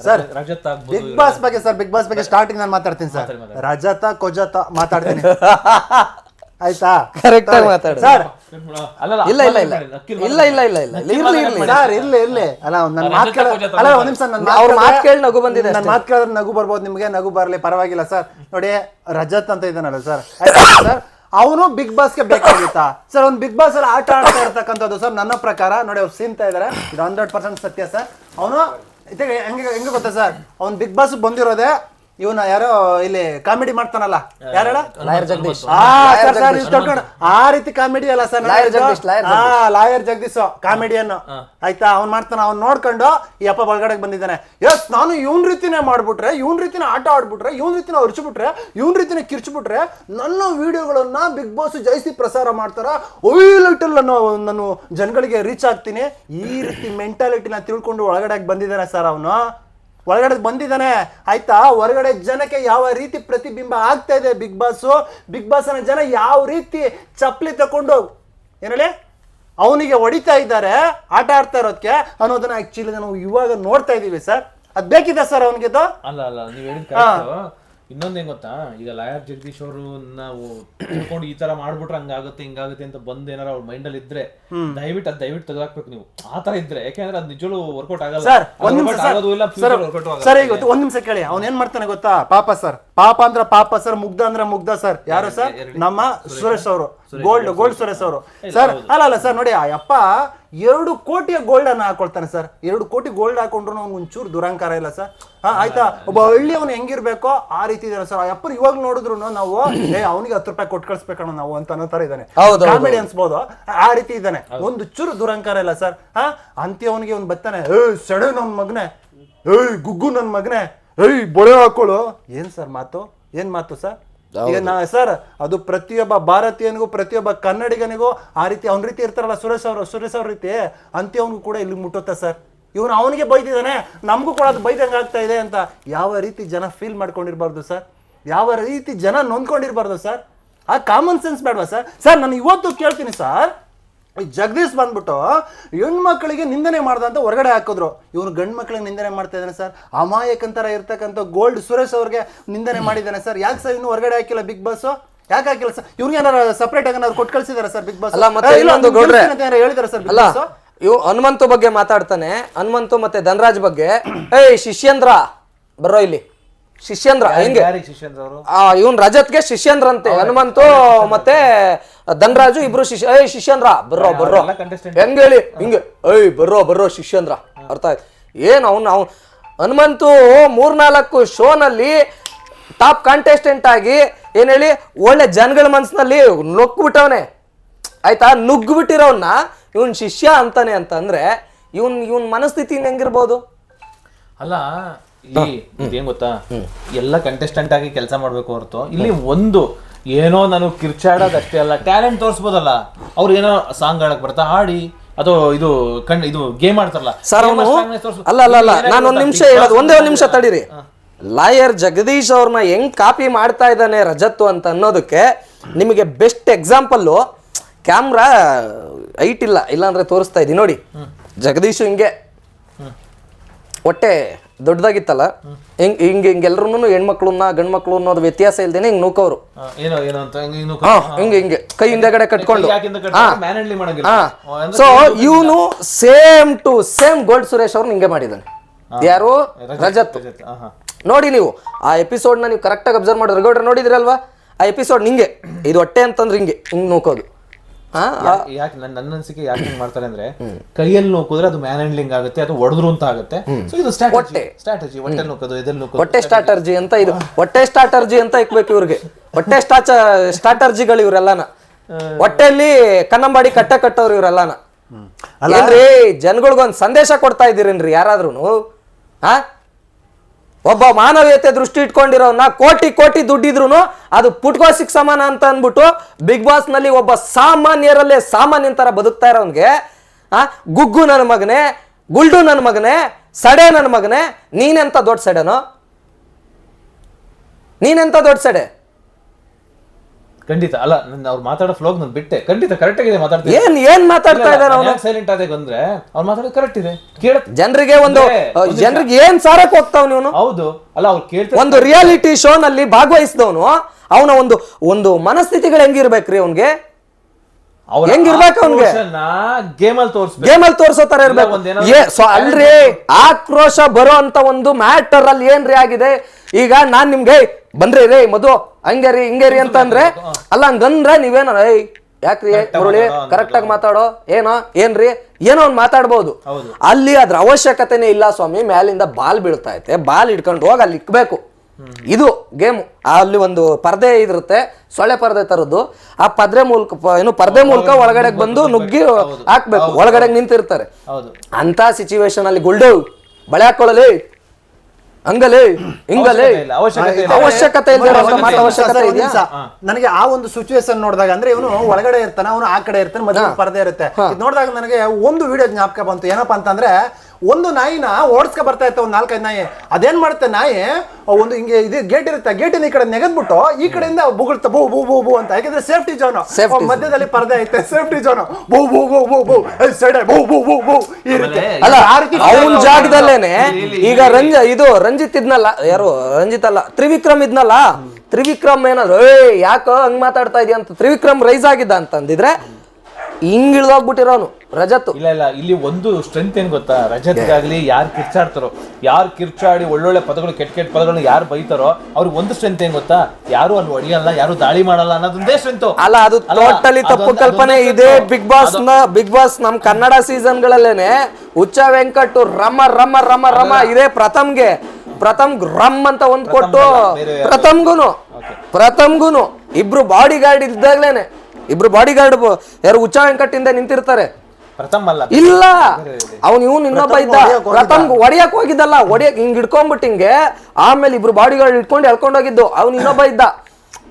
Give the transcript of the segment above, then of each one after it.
Sir Rajat Bigg Boss ಬಗ್ಗೆ sir Bigg Boss ಬಗ್ಗೆ starting ನಾನು ಮಾತಾಡ್ತೀನಿ ಸರ್. ರಜತ ಕೊಜತ ಮಾತಾಡ್ತೀನಿ. ಆಯ್ತಾ? ಕರೆಕ್ಟ್ ಆಗಿ ಮಾತಾಡಿ. ಸರ್. ಇಲ್ಲ ಇಲ್ಲ ಇಲ್ಲ. ಇಲ್ಲ ಇಲ್ಲ ಇಲ್ಲ ಇಲ್ಲ. ಇರ್ಲಿ ಇರ್ಲಿ. ಸರ್ ಇಲ್ಲ ಇಲ್ಲ ಅಲ್ಲ ನನ್ನ ಮಾತು ಕೇಳ ಅಲ್ಲ ಒಂದ್ ನಿಮಿಷ ನನ್ನ ಅವ್ರ ಮಾತು ಕೇಳಿ ನಗು ಬಂದಿದೆ ನನ್ನ ಮಾತು ಕೇಳಿದ್ರೆ ನಗು ಬರ್ಬೋದು ನಿಮಗೆ ನಗು ಬರಲಿ ಪರವಾಗಿಲ್ಲ ಸರ್. ನೋಡಿ ರಜತ್ ಅಂತ ಇದ್ದಾನಲ್ಲ ಸರ್. ಸರ್? ಅವನು ಬಿಗ್ ಬಾಸ್ಗೆ ಬೇಕಾಗಿತ್ತಾ? ಸರ್ ಒಂದು ಬಿಗ್ ಬಾಸ್ ಅಲ್ಲಿ ಆಟ ಆಡ್ತಾ ಇರ್ತಕ್ಕಂಥದ್ದು ಸರ್ ನನ್ನ ಪ್ರಕಾರ. ನೋಡಿ ಅವ್ರು ಸೀನ್ತಾ ಇದ್ದಾರೆ ಇದು ಹಂಡ್ರೆಡ್ ಪರ್ಸೆಂಟ್ ಸತ್ಯ ಸರ್. ಅವನು ಹೆಂಗೆ ಹೆಂಗೆ ಗೊತ್ತಾ ಸರ್? ಅವ್ನು ಬಿಗ್ ಬಾಸ್ ಬಂದಿರೋದೇ ಇವನ ಯಾರೋ ಇಲ್ಲಿ ಕಾಮಿಡಿ ಮಾಡ್ತಾನಲ್ಲ ಯಾರ ಲಾಯರ್ ಜಗದೀಶ್. ಆ ಸರ್ ಸರ್ ಇಷ್ಟು ಆ ರೀತಿ ಕಾಮಿಡಿ ಅಲ್ಲ ಸರ್ ಲಾಯರ್ ಜಗದೀಶ್, ಲಾಯರ್ ಆ ಲಾಯರ್ ಜಗದೀಶ್ ಕಾಮಿಡಿಯನ್ ಆಯ್ತಾ? ಅವ್ನ್ ಮಾಡ್ತಾನ ಅವ್ನ್ ನೋಡ್ಕೊಂಡು ಈ ಅಪ್ಪ ಒಳಗಡೆ ಬಂದಿದ್ದಾನೆ. ಎಸ್ ನಾನು ಇವನ್ ರೀತಿನೇ ಮಾಡ್ಬಿಟ್ರೆ ಇವನ್ ರೀತಿನ ಆಟ ಆಡ್ಬಿಟ್ರೆ ಇವನ್ ರೀತಿನ ಅರ್ಚ್ಬಿಟ್ರೆ ಇವನ್ ರೀತಿನ ಕಿರ್ಚ್ಬಿಟ್ರೆ ನನ್ನ ವಿಡಿಯೋಗಳನ್ನ ಬಿಗ್ ಬಾಸ್ ಜಯಿಸಿ ಪ್ರಸಾರ ಮಾಡ್ತಾರ? ಒಯ್ಲಿಟಲ್ ಅನ್ನೋ ನಾನು ಜನಗಳಿಗೆ ರೀಚ್ ಆಗ್ತೀನಿ. ಈ ರೀತಿ ಮೆಂಟಾಲಿಟಿನ ತಿಳ್ಕೊಂಡು ಒಳಗಡೆ ಬಂದಿದ್ದಾನೆ ಸರ್ ಅವನು. ಒಳಗಡೆ ಬಂದಿದ್ದಾನೆ. ಆಯ್ತಾ? ಹೊರಗಡೆ ಜನಕ್ಕೆ ಯಾವ ರೀತಿ ಪ್ರತಿಬಿಂಬ ಆಗ್ತಾ ಇದೆ ಬಿಗ್ ಬಾಸ್ ಬಿಗ್ ಬಾಸ್ನ ಅನ್ನ ಜನ ಯಾವ ರೀತಿ ಚಪ್ಪಲಿ ತಗೊಂಡು ಏನೇಳಿ ಅವನಿಗೆ ಹೊಡಿತಾ ಇದ್ದಾರೆ. ಆಟ ಆಡ್ತಾ ಇರೋದಕ್ಕೆ ಅನ್ನೋದನ್ನ ಆಕ್ಚುಲಿ ನಾವು ಇವಾಗ ನೋಡ್ತಾ ಇದೀವಿ ಸರ್. ಅದ್ ಬೇಕಿದೆ ಸರ್ ಅವನಿಗೆ ಅಲ್ಲ ಅಲ್ಲ ನೀವ್ ಇನ್ನೊಂದ್ ಏನ್ ಗೊತ್ತಾ? ಈಗ ಲಾಯರ್ ಜಗದೀಶ್ ಅವರು ನಾವು ತಿಳ್ಕೊಂಡು ಈ ತರ ಮಾಡ್ಬಿಟ್ರೆ ಹಂಗಾಗುತ್ತೆ ಹಿಂಗಾಗುತ್ತೆ ಅಂತ ಬಂದ್ ಏನಾರ ಅವ್ರ ಮೈಂಡ್ ಅಲ್ಲಿ ಇದ್ರೆ ದಯವಿಟ್ಟು ಅದ್ ದಯವಿಟ್ಟು ತೆಗೆದಾಕ್ಬೇಕು ನೀವು. ಆ ತರ ಇದ್ರೆ ಯಾಕೆಂದ್ರೆ ಅದ್ ನಿಜಲು ವರ್ಕೌಟ್ ಆಗಲ್ಲ. ಸರ್ ಒಂದ್ ನಿಮಿಷ ಸರ್. ಈಗ ಒಂದ್ ನಿಮಿಷ ಕೇಳಿ. ಅವ್ನ ಏನ್ ಮಾಡ್ತಾನೆ ಗೊತ್ತಾ? ಪಾಪ ಸರ್. ಪಾಪ ಅಂದ್ರ ಪಾಪ ಸರ್ ಮುಗ್ಧ ಅಂದ್ರೆ ಮುಗ್ಧ ಸರ್. ಯಾರು ಸರ್? ನಮ್ಮ ಸುರೇಶ್ ಅವರು. ಗೋಲ್ಡ್ ಗೋಲ್ಡ್ ಸುರೇಶ್ ಅವರು. ಸರ್ ಅಲ್ಲ ಅಲ್ಲ ಸರ್ ನೋಡಿ ಆ ಅಪ್ಪ ಎರಡು ಕೋಟಿಯ ಗೋಲ್ಡ್ ಅನ್ನ ಹಾಕೊಳ್ತಾನೆ ಸರ್ ಎರಡು ಕೋಟಿ ಗೋಲ್ಡ್ ಹಾಕೊಂಡ್ರು ಅವ್ನು ಒಂಚೂರು ದುರಂಕಾರ ಇಲ್ಲ ಸರ್ ಹಾ ಆಯ್ತಾ? ಒಬ್ಬ ಹಳ್ಳಿ ಅವನು ಹೆಂಗಿರ್ಬೇಕೋ ಆ ರೀತಿ ಇದಾರೆ ಸರ್ ಆ ಅಪ್ಪನ ಇವಾಗ ನೋಡಿದ್ರು ನಾವು ಏ ಅವನಿಗೆ ಹತ್ತು ರೂಪಾಯಿ ಕೊಟ್ಟು ಕಳ್ಸ್ಬೇಕಣ್ಣ ನಾವು ಅಂತ ಅನ್ನೋ ತರ ಇದ್ದಾನೆ. ಕಾಮಿಡಿ ಅನ್ಸ್ಬೋದು. ಆ ರೀತಿ ಇದ್ದಾನೆ ಒಂದು ಚೂರು ದುರಂಕಾರ ಇಲ್ಲ ಸರ್ ಹಾ ಅಂತ್ಯವನಿಗೆ ಅವ್ನು ಬತ್ತಾನೆ ಏಯ್ ಸೆಡೆ ನನ್ ಮಗನೇ. ಏಯ್ ಗುಗ್ಗು ನನ್ ಮಗನೇ. ಏಯ್ ಬೊಳೆ ಹಾಕೊಳು. ಏನ್ ಸರ್ ಮಾತು? ಏನ್ ಮಾತು ಸರ್ ಈಗ ನಾ ಸರ್ ಅದು ಪ್ರತಿಯೊಬ್ಬ ಭಾರತೀಯನಿಗೂ ಪ್ರತಿಯೊಬ್ಬ ಕನ್ನಡಿಗನಿಗೂ ಆ ರೀತಿ ಅವ್ನ ರೀತಿ ಇರ್ತಾರಲ್ಲ ಸುರೇಶ್ ಅವರು ಸುರೇಶ್ ಅವ್ರ ರೀತಿ ಅಂತ್ಯವನಿಗೂ ಕೂಡ ಇಲ್ಲಿ ಮುಟ್ಟುತ್ತೆ ಸರ್. ಇವನು ಅವನಿಗೆ ಬೈದಿದ್ದಾನೆ ನಮಗೂ ಕೂಡ ಅದು ಬೈದಂಗೆ ಆಗ್ತಾ ಇದೆ ಅಂತ ಯಾವ ರೀತಿ ಜನ ಫೀಲ್ ಮಾಡ್ಕೊಂಡಿರ್ಬಾರ್ದು ಸರ್? ಯಾವ ರೀತಿ ಜನ ನೊಂದ್ಕೊಂಡಿರ್ಬಾರ್ದು ಸರ್? ಆ ಕಾಮನ್ ಸೆನ್ಸ್ ಬೇಡವಾ ಸರ್? ಸರ್ ನಾನು ಇವತ್ತು ಕೇಳ್ತೀನಿ ಸರ್ ಈ ಜಗದೀಶ್ ಬಂದ್ಬಿಟ್ಟು ಹೆಣ್ಮಕ್ಳಿಗೆ ನಿಂದನೆ ಮಾಡ್ದ ಅಂತ ಹೊರಗಡೆ ಹಾಕಿದ್ರು. ಇವನು ಗಂಡು ಮಕ್ಳಿಗೆ ನಿಂದನೆ ಮಾಡ್ತಾ ಇದ್ದಾನೆ ಸರ್. ಅಮಾಯಕಂತರ ಇರ್ತಕ್ಕಂಥ ಗೋಲ್ಡ್ ಸುರೇಶ್ ಅವ್ರಿಗೆ ನಿಂದನೆ ಮಾಡಿದ್ದಾನೆ ಸರ್. ಯಾಕೆ ಸರ್ ಇನ್ನು ಹೊರಗಡೆ ಹಾಕಿಲ್ಲ ಬಿಗ್ ಬಾಸ್? ಯಾಕೆ ಹಾಕಿಲ್ಲ ಸರ್? ಇವ್ರಿಗೆ ಏನಾರ ಸಪ್ರೇಟ್ ಆಗಿ ಕೊಟ್ಟು ಕಳ್ಸಿದಾರೆ ಸರ್ ಬಿಗ್ ಬಾಸ್? ಅಲ್ಲ ಮತ್ತೆ ಇನ್ನೊಂದು ಗೌಡ್ರೆ. ಹೇಳಿದಾರೆ ಸರ್ ಬಿಗ್ ಅಲ್ಲ ಬಾಸ್? ಇವ್ ಹನುಮಂತು ಬಗ್ಗೆ ಮಾತಾಡ್ತಾನೆ. ಹನುಮಂತು ಮತ್ತೆ ಧನರಾಜ್ ಬಗ್ಗೆ. ಏಯ್ ಶಿಷ್ಯಂದ್ರ ಬರೋ ಇಲ್ಲಿ. ಶಿಷ್ಯಂದ್ರ ಹೆಂಗೆ? ಯಾರಿಗೆ ಶಿಷ್ಯಂದ್ರ ಅವರು? ಆ ಇವನ್ ರಜತ್ಗೆ ಶಿಷ್ಯೇಂದ್ರ ಅಂತೆ ಹನುಮಂತು ಮತ್ತೆ ಧನರಾಜು ಇಬ್ರು ಶಿಷ್ಯ ಏಯ್ ಶಿಷ್ಯಂದ್ರ ಬರ್ರೋ ಬರ್ರೋ. ಹೆಂಗ ಹೇಳಿ? ಹಿಂಗೆ ಏಯ್ ಬರ್ರೋ ಬರ್ರೋ ಶಿಷ್ಯಂದ್ರ ಅರ್ಥ ಆಯ್ತು. ಏನು ಅವ್ನು ಅವ್ನು ಹನುಮಂತು ಮೂರ್ನಾಲ್ಕು ಶೋನಲ್ಲಿ ಟಾಪ್ ಕಾಂಟೆಸ್ಟೆಂಟ್ ಆಗಿ ಏನ್ ಹೇಳಿ ಒಳ್ಳೆ ಜನಗಳ ಮನ್ಸಿನಲ್ಲಿ ನೊಕ್ಬಿಟ್ಟವನೆ ಆಯ್ತಾ? ನುಗ್ಗಿಬಿಟ್ಟಿರೋನ್ನ ಇವನ್ ಶಿಷ್ಯ ಅಂತಾನೆ ಅಂತಂದ್ರೆ ಇವನ್ ಇವನ್ ಮನಸ್ಥಿತಿ ಹೆಂಗಿರ್ಬೋದು? ಅಲ್ಲ ಇಲ್ಲಿ ಇದೇನ್ ಗೊತ್ತಾ? ಎಲ್ಲ ಕಂಟೆಸ್ಟೆಂಟ್ ಆಗಿ ಕೆಲಸ ಮಾಡ್ಬೇಕು ಹೊರತು ಇಲ್ಲಿ ಒಂದು ಏನೋ ನಾನು ಕಿರ್ಚಾಡೋದು ಅಷ್ಟೇ ಅಲ್ಲ ಟ್ಯಾಲೆಂಟ್ ತೋರಿಸ್ಬೋದಲ್ಲ. ಅವ್ರು ಏನೋ ಸಾಂಗ್ ಆಡಕ್ ಬರ್ತಾ ಹಾಡಿ. ಅಥವಾ ಇದು ಕಣ್ ಇದು ಗೇಮ್ ಆಡ್ತಾರಲ್ಲ. ಸರ್ ಅವನು ಅಲ್ಲ ಅಲ್ಲ ಅಲ್ಲ ನಾನು ಒಂದು ನಿಮಿಷ ಹೇಳೋದು ಒಂದೇ ಒಂದು ನಿಮಿಷ ತಡೀರಿ. ಲಾಯರ್ ಜಗದೀಶ್ ಅವ್ರನ್ನ ಹೆಂಗ್ ಕಾಪಿ ಮಾಡ್ತಾ ಇದ್ದಾನೆ ರಜತ್ತು ಅಂತ ಅನ್ನೋದಕ್ಕೆ ನಿಮಗೆ ಬೆಸ್ಟ್ ಎಕ್ಸಾಂಪಲ್ಲು ಕ್ಯಾಮ್ರಾ ಹೈಟ್ ಇಲ್ಲ ಇಲ್ಲಾಂದ್ರೆ ತೋರಿಸ್ತಾ ಇದ್ದೀನಿ. ನೋಡಿ ಜಗದೀಶ್ ಹಿಂಗೆ ಹೊಟ್ಟೆ ದೊಡ್ಡದಾಗಿತ್ತಲ್ಲ? ಹಿಂಗ್ ಹಿಂಗ್ ಹಿಂಗೆಲ್ರು ಹೆಣ್ಮಕ್ಳನ್ನ ಗಂಡ್ಮಕ್ಳು ಅನ್ನೋದು ವ್ಯತ್ಯಾಸ ಇಲ್ದೇನೆ ಹಿಂಗ್ ನೂಕೋರು. ಹಿಂಗ ಏನೋ ಏನೋ ಅಂತ ಹಿಂಗೆ ಇನ್ನು ಹಾ ಹಿಂಗೆ ಹಿಂಗೆ ಕೈ ಹಿಂದೆಗಡೆ ಕಟ್ಕೊಂಡು. ಯಾಕಿಂದ ಹಾ. ಮ್ಯಾನ್ಹ್ಯಾಂಡ್ಲಿ ಮಾಡಂಗಿಲ್ಲ. ಹಾ. ಅಂದ್ರೆ ಸೊ ಇವನು same to same gold Suresh ಅವ್ರನ್ನ ಹಿಂಗೆ ಮಾಡಿದ್ದಾನೆ. ಯಾರು? ರಜತ್ ರಜತ್, ಆ, ಹಾ. ನೋಡಿ ನೀವು ಆ ಎಪಿಸೋಡ್ನ ನೀವು ಕರೆಕ್ಟಾಗಿ ಅಬ್ಸರ್ವ್ ಮಾಡಿದ್ರೆ ಗೌಡ್ರೆ ನೋಡಿದ್ರಲ್ವಾ? ಆ ಎಪಿಸೋಡ್ ಹಿಂಗೆ ಇದು ಹೊಟ್ಟೆ ಅಂತಂದ್ರೆ ಹಿಂಗೆ ಹಿಂಗೆ ನೂಕೋದು. ಯಾಕೆ ನನ್ನ ನನ್ನ ಅನಿಸಿಕೆ ಯಾಕೆ ಹಿಂಗ್ ಮಾಡ್ತಾರೆ ಅಂದ್ರೆ ಕೈಯಲ್ಲಿ ನೂಕಿದ್ರೆ ಅದು ಮ್ಯಾನ್ ಹ್ಯಾಂಡ್ಲಿಂಗ್ ಆಗುತ್ತೆ ಅದು ಒಡದ್ರು ಅಂತ ಆಗುತ್ತೆ. ಸೊ ಇದು ಸ್ಟ್ರಾಟಜಿ ನೂಕೋದು ನೂಕೋದು ಹೊಟ್ಟೆ ಸ್ಟ್ರಾಟರ್ಜಿ ಅಂತ ಇದು. ಹೊಟ್ಟೆ ಸ್ಟ್ರಾಟರ್ಜಿ ಅಂತ ಇಕ್ಬೇಕು ಇವ್ರಿಗೆ. ಹೊಟ್ಟೆ ಸ್ಟಾಚ ಸ್ಟ್ರಾಟರ್ಜಿಗಳು ಇವರೆಲ್ಲನ. ಹೊಟ್ಟೆಯಲ್ಲಿ ಕನ್ನಂಬಾಡಿ ಕಟ್ಟೆ ಕಟ್ಟೋರು ಇವರೆಲ್ಲನ. ಏನ್ರಿ ಜನಗಳಿಗೊಂದು ಸಂದೇಶ ಕೊಡ್ತಾ ಇದ್ದೀರೇನ್ರಿ ಯಾರಾದ್ರೂ ಹಾ ಒಬ್ಬ ಮಾನವೀಯತೆ ದೃಷ್ಟಿ ಇಟ್ಕೊಂಡಿರೋನ್ನ ಕೋಟಿ ಕೋಟಿ ದುಡ್ಡಿದ್ರು ಅದು ಪುಟ್ಕೋಸಿಕ್ ಸಮಾನ ಅಂತ ಅಂದ್ಬಿಟ್ಟು ಬಿಗ್ ಬಾಸ್ನಲ್ಲಿ ಒಬ್ಬ ಸಾಮಾನ್ಯರಲ್ಲೇ ಸಾಮಾನ್ಯನ ತರ ಬದುಕ್ತಾ ಇರೋನ್ಗೆ, ಆ, ಗುಗ್ಗು ನನ್ನ ಮಗನೇ, ಗುಲ್ಡು ನನ್ನ ಮಗನೇ, ಸಡೆ ನನ್ನ ಮಗನೇ, ನೀನೆಂತ ದೊಡ್ಡ ಸಡೆನೋ? ನೀನೆಂತ ದೊಡ್ಡ ಸಡೆ? ಖಂಡಿತ. ಅಲ್ಲ ನನ್ನ ಅವ್ರು ಮಾತಾಡೋ ಫ್ಲೋಗ್ ನಾನು ಬಿಟ್ಟೆ. ಖಂಡಿತ ಕರೆಕ್ಟ್ ಆಗಿದೆ ಮಾತಾಡ್ತೀನಿ ಏನ್ ಏನ್ ಮಾತಾಡ್ತಾ ಇದ್ದಾರೆ ಅವನು? ಸೈಲೆಂಟ್ ಆದಾಗ ಬಂದ್ರೆ ಅವ್ರು ಮಾತಾಡೋದು ಕರೆಕ್ಟ್ ಇದೆ. ಕೇಳ ಜನರಿಗೆ ಒಂದು ಜನರಿಗೆ ಏನ್ ಸಾರಕ್ ಹೋಗ್ತಾವ್ ನೀವು ಹೌದು. ಅಲ್ಲ ಅವ್ರು ಕೇಳ್ತಾರೆ ಒಂದು ರಿಯಾಲಿಟಿ ಶೋನಲ್ಲಿ ಭಾಗವಹಿಸಿದವನು ಅವನ ಒಂದು ಒಂದು ಮನಸ್ಥಿತಿಗಳು ಹೆಂಗಿರ್ಬೇಕ್ರಿ ಅವ್ನ್ಗೆ? ಅವ್ರ ಹೆಂಗಿರ್ಬೇಕು ಅವ್ನ್ಗೆ? ಗೇಮ್ ಅಲ್ಲಿ ತೋರಿಸ್ಬೇಕು. ಗೇಮ್ ಅಲ್ಲಿ ತೋರ್ಸೋ ತರ ಇರ್ಬೇಕು. ಏ ಸೊ ಅಲ್ರಿ ಆಕ್ರೋಶ ಬರೋ ಅಂತ ಒಂದು ಮ್ಯಾಟರ್ ಅಲ್ಲಿ ಏನ್ರಿ ಆಗಿದೆ? ಈಗ ನಾನ್ ನಿಮ್ಗೆ "ಏಯ್, ಬಂದ್ರಿ ರೇ ಮಧು ಹಂಗೇರಿ ರೀ ಹಿಂಗೆ ರೀ ಅಂತ ಅಂದ್ರೆ ಅಲ್ಲ ಹಂಗಂದ್ರೆ ನೀವೇನ ಯಾಕ್ರಿ ಮುರುಳಿ ಕರೆಕ್ಟ್ ಆಗಿ ಮಾತಾಡೋ ಏನೋ ಏನ್ರಿ ಏನೋ ಒಂದ್ ಮಾತಾಡ್ಬೋದು. ಅಲ್ಲಿ ಅದ್ರ ಅವಶ್ಯಕತೆನೇ ಇಲ್ಲ ಸ್ವಾಮಿ ಮ್ಯಾಲಿಂದ ಬಾಲ್ ಬೀಳ್ತಾ ಐತೆ ಬಾಲ್ ಹಿಡ್ಕೊಂಡು ಹೋಗಿ ಅಲ್ಲಿ ಇಕ್ಬೇಕು. ಇದು ಗೇಮ್ ಅಲ್ಲಿ ಒಂದು ಪರ್ದೆ ಇದಿರುತ್ತೆ ಸೊಳ್ಳೆ ಪರದೆ ತರದ್ದು. ಆ ಪರ್ದೆ ಮೂಲಕ ಏನು ಪರ್ದೆ ಮೂಲಕ ಒಳಗಡೆ ಬಂದು ನುಗ್ಗಿ ಹಾಕ್ಬೇಕು ಒಳಗಡೆ ನಿಂತಿರ್ತಾರೆ. ಹೌದು. ಅಂತ ಸಿಚುವೇಶನ್ ಅಲ್ಲಿ ಗುಲ್ಡೋ ಬಳೆ ಹಾಕೊಳ್ಳಲಿ ಹಂಗಲೇ ಹಿಂಗಲೇ ಅವಶ್ಯಕತೆ. ನನಗೆ ಆ ಒಂದು ಸಿಚುವೇಶನ್ ನೋಡಿದಾಗ ಅಂದ್ರೆ ಇವನು ಒಳಗಡೆ ಇರ್ತಾನೆ ಅವನು ಆ ಕಡೆ ಇರ್ತಾನೆ ಮಧ್ಯೆ ಪರದೆ ಇರುತ್ತೆ. ಇದ್ ನೋಡಿದಾಗ ನನಗೆ ಒಂದು ವಿಡಿಯೋ ಜ್ಞಾಪಕ ಬಂತು. ಏನಪ್ಪಾ ಅಂತಂದ್ರೆ ಒಂದು ನಾಯಿನ ಓಡಿಸ್ಕೊ ಬರ್ತಾ ಇತ್ತು ಒಂದು ನಾಲ್ಕೈದು ನಾಯಿ. ಅದೇನ್ ಮಾಡುತ್ತೆ ನಾಯಿ? ಒಂದು ಹಿಂಗೆ ಇದು ಗೇಟ್ ಇರುತ್ತೆ ಗೇಟಿನ ಈ ಕಡೆ ನೆಗೆದ್ಬಿಟ್ಟು ಈ ಕಡೆಯಿಂದ ಬುಗುಳ್ತಾ ಬೂ ಬೂ ಬೂ ಬೂ ಅಂತ. ಯಾಕಂದ್ರೆ ಸೇಫ್ಟಿ ಜೋನ್ ಮಧ್ಯದಲ್ಲಿ ಪರದೆ ಐತೆ ಸೇಫ್ಟಿ ಜೋನ್ ಬೂ ಬೂ ಬೂ ಬೂ ಬೂ. ಸೈಡ್ ಬೂ ಬೂ ಬೂ ಬೂ. ಇರುತ್ತೆ ರೀತಿ. ಅಲ್ಲ ಆ ರೀತಿ ಅವನ ಜಾಗದಲ್ಲೇನೆ ಈಗ ರಂಜ ಇದು ರಂಜಿತ್ ಇದ್ನಲ್ಲ ಯಾರು? ರಂಜಿತ್ ಅಲ್ಲ ತ್ರಿವಿಕ್ರಮ್ ಇದ್ನಲ್ಲ? ತ್ರಿವಿಕ್ರಮ್ ಏನಾದ್ರು ಏ ಯಾಕೋ ಹಂಗ್ ಮಾತಾಡ್ತಾ ಇದೀಯ ಅಂತ ತ್ರಿವಿಕ್ರಮ್ ರೈಸ್ ಆಗಿದ್ದ ಅಂತಂದಿದ್ರೆ ಹಿಂಗ್ ಇಳ್ದೋಗ್ಬಿಟ್ಟಿರೋನು ರಜತ್ ಇಲ್ಲ ಇಲ್ಲ ಇಲ್ಲಿ ಒಂದು ಸ್ಟ್ರೆಂತ್ ಏನ್ ಗೊತ್ತಾ? ರಜತ್ಗಾಗ್ಲಿ ಯಾರು ಕಿರ್ಚಾಡ್ತಾರೋ ಯಾರು ಕಿರ್ಚಾಡಿ ಒಳ್ಳೊಳ್ಳೆ ಪದಗಳು ಕೆಟ್ಟ ಕೆಟ್ಟ ಪದಗಳನ್ನ ಯಾರು ಬೈತಾರೋ ಅವ್ರಿಗೆ ಒಂದು ಸ್ಟ್ರೆಂತ್ ಏನ್ ಗೊತ್ತಾ? ಯಾರು ಅಲ್ಲಿ ಹೊಡಿಯಲ್ಲ ಯಾರು ದಾಳಿ ಮಾಡಲ್ಲ ಅನ್ನೋದೊಂದೇ ಸ್ಟ್ರೆಂತ್ ಅಲ್ಲ ಅದು ಟೋಟಲಿ ತಪ್ಪು ಕಲ್ಪನೆ. ಇದೆ ಬಿಗ್ ಬಾಸ್ನ ಬಿಗ್ ಬಾಸ್ ನಮ್ ಕನ್ನಡ ಸೀಸನ್ ಗಳಲ್ಲೇನೆ ಹುಚ್ಚ ವೆಂಕಟ್ ರಮ ರಮ ರಮ ರಮ ಇದೇ ಪ್ರಥಮ್ಗೆ. ಪ್ರಥಮ್ ರಮ್ ಅಂತ ಒಂದ್ ಕೊಟ್ಟು? ಪ್ರಥಮ್ಗುನು ಪ್ರಥಮ್ಗುನು ಇಬ್ರು ಬಾಡಿ ಗಾರ್ಡ್ ಇದ್ದಾಗ್ಲೇನೆ. ಇಬ್ರು ಬಾಡಿ ಗಾರ್ಡ್ ಯಾರು ಉಚ್ಚ ವೆಂಕಟ್ ಇಂದ ನಿಂತಿರ್ತಾರೆ ಇಲ್ಲ. ಅವ್ನು ಇವ್ನು ಇನ್ನೊಬ್ಬ ಇದ್ದ. ಪ್ರಥಮ್ ಒಡೆಯಕ್ ಹೋಗಿದ್ದಲ್ಲ. ಒಡೆಯಕ್ ಹಿಂಗ್ ಹಿಡ್ಕೊಂಡ್ಬಿಟ್ಟು ಹಿಂಗೆ ಆಮೇಲೆ ಇಬ್ರು ಬಾಡಿ ಗಾರ್ಡ್ ಇಟ್ಕೊಂಡು ಎಳ್ಕೊಂಡು ಹೋಗಿದ್ದು. ಅವ್ನು ಇನ್ನೊಬ್ಬ ಇದ್ದ.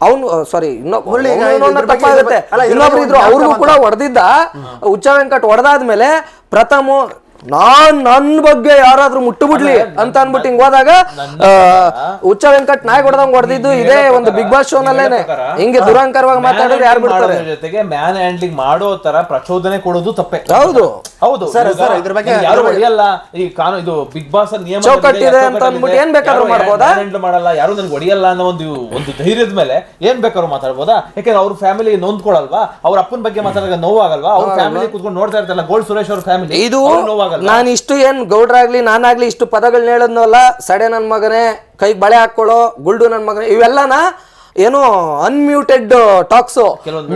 ಅವ್ನು ಸಾರಿ ಇನ್ನೊಬ್ಬ ತಪ್ಪಾಗುತ್ತೆ. ಇನ್ನೊಬ್ರು ಇದ್ರು ಅವ್ರಿಗೂ ಕೂಡ ಹೊಡೆದಿದ್ದ. ಉಚ್ಚ ವೆಂಕಟ್ ಹೊಡೆದಾದ್ಮೇಲೆ ಪ್ರಥಮ ನಾನ್ ನನ್ ಬಗ್ಗೆ ಯಾರಾದ್ರೂ ಮುಟ್ಟು ಬಿಡ್ಲಿ ಅಂತ ಅನ್ಬಿಟ್ಟು ಹಿಂಗ್ ಹೋದಾಗ ಆ, ಹುಚ್ಚ ವೆಂಕಟ್ ನಾಯ್ ಹೊಡೆದಂಗ್ ಹೊಡೆದಿದ್ದು ಇದೇ ಒಂದು ಬಿಗ್ ಬಾಸ್ ಶೋ ನಲ್ಲೇನೆ. ಹಿಂಗೆ ದುರಂಕರವಾಗಿ ಮಾತಾಡಿದ್ರೆ ಯಾರು ಬಿಡ್ತಾರೆ? ಜೊತೆಗೆ ಮ್ಯಾನ್ ಹ್ಯಾಂಡ್ಲಿಂಗ್ ಮಾಡೋ ತರ ಪ್ರಚೋದನೆ ಕೊಡೋದು ತಪ್ಪೆ. ಹೌದು. ಹೌದು. ಸರ್, ಸರ್, ಇದ್ರ ಬಗ್ಗೆ- ಯಾರು ಹೊಡಿಯಲ್ಲ ಈ ಕಾನೂನು ಇದು ಬಿಗ್ ಬಾಸ್ ನಿಯಮ ಚೌಕಟ್ಟಿದೆ ಅಂತ ಅಂದ್ಬಿಟ್ಟು ಏನ್ ಬೇಕಾದ್ರೂ ಮಾಡ್ಬೋದಾ? ಹ್ಯಾಂಡ್ಲ್ ಮಾಡಲ್ಲ? ಯಾರು ನನ್ಗೆ ಹೊಡಿಯಲ್ಲ ಅನ್ನೋ ಒಂದು ಒಂದು ಧೈರ್ಯದ ಮೇಲೆ ಏನ್ ಬೇಕಾದ್ರೂ ಮಾತಾಡ್ಬೋದಾ? ಯಾಕಂದ್ರೆ ಅವ್ರ ಫ್ಯಾಮಿಲಿ ನೋಂದ್ಕೊಳಲ್ವಾ? ಅವ್ರ ಅಪ್ಪನ ಬಗ್ಗೆ ಮಾತಾಡಿದಾಗ ನೋವಾಗಲ್ವಾ? ಅವ್ರ ಫ್ಯಾಮಿಲಿ ಕುತ್ಕೊಂಡು ನೋಡ್ತಾ ಇರ್ತಾರಲ್ಲ ಗೋಲ್ಡ್ ಸುರೇಶ್ ಅವ್ರ ಫ್ಯಾಮಿಲಿ ಇದು ನಾನು ಇಷ್ಟು ಏನ್ ಗೌಡ್ರಾಗ್ಲಿ ನಾನಾಗ್ಲಿ ಇಷ್ಟು ಪದಗಳನ್ನ ಹೇಳದ್ನಲ್ಲ ಸಡೆ ನನ್ನ ಮಗನೇ ಕೈಗೆ ಬಳೆ ಹಾಕೊಳ್ಳೋ ಗುಲ್ಡು ನನ್ನ ಮಗನೇ ಇವೆಲ್ಲನ ಏನು ಅನ್ಮ್ಯೂಟೆಡ್ ಟಾಕ್ಸ್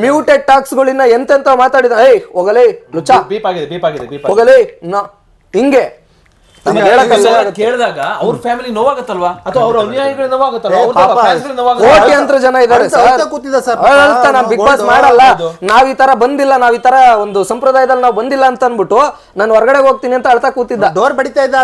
ಮ್ಯೂಟೆಡ್ ಟಾಕ್ಸ್ ಗಳನ್ನ ಎಂತೆಂತ ಮಾತಾಡಿದ. ಏಯ್ ಹೋಗಲೇ ಲುಚಾ ಬೀಪ್ ಆಗಿದೆ ಬೀಪ್ ಆಗಿದೆ ಬೀಪ್ ಹೋಗಲೇ ನ ಹಿಂಗೆ. ಕೇಳಿದಾಗ ಅವ್ರ ಫ್ಯಾಮಿಲಿ ನೋವಾಗತ್ತಲ್ವಾ? ಅಥವಾ ಅವ್ರ ಅನುಯಾಯಿಗಳಿಗೆ ನೋವಾಗತ್ತಲ್ವಾ? ಜನ ಇದ್ದಾರೆ ಸರ್. ಅಳ್ತಾ ಕೂತಿದ್ದ ಸರ್ ಅವ್ರು ಅಳ್ತಾ ನಾವ್ ಬಿಗ್ ಬಾಸ್ ಮಾಡಲ್ಲ. ನಾವ್ ಈ ತರ ಬಂದಿಲ್ಲ ನಾವ್ ಈ ತರ ಒಂದು ಸಂಪ್ರದಾಯದಲ್ಲಿ ನಾವ್ ಬಂದಿಲ್ಲ ಅಂತ ಅನ್ಬಿಟ್ಟು ನಾನು ಹೊರಗಡೆ ಹೋಗ್ತೀನಿ ಅಂತ ಅಳ್ತಾ ಕೂತಿದ್ದ. ಡೋರ್ ಬಡಿತಾ ಇದ್ದ.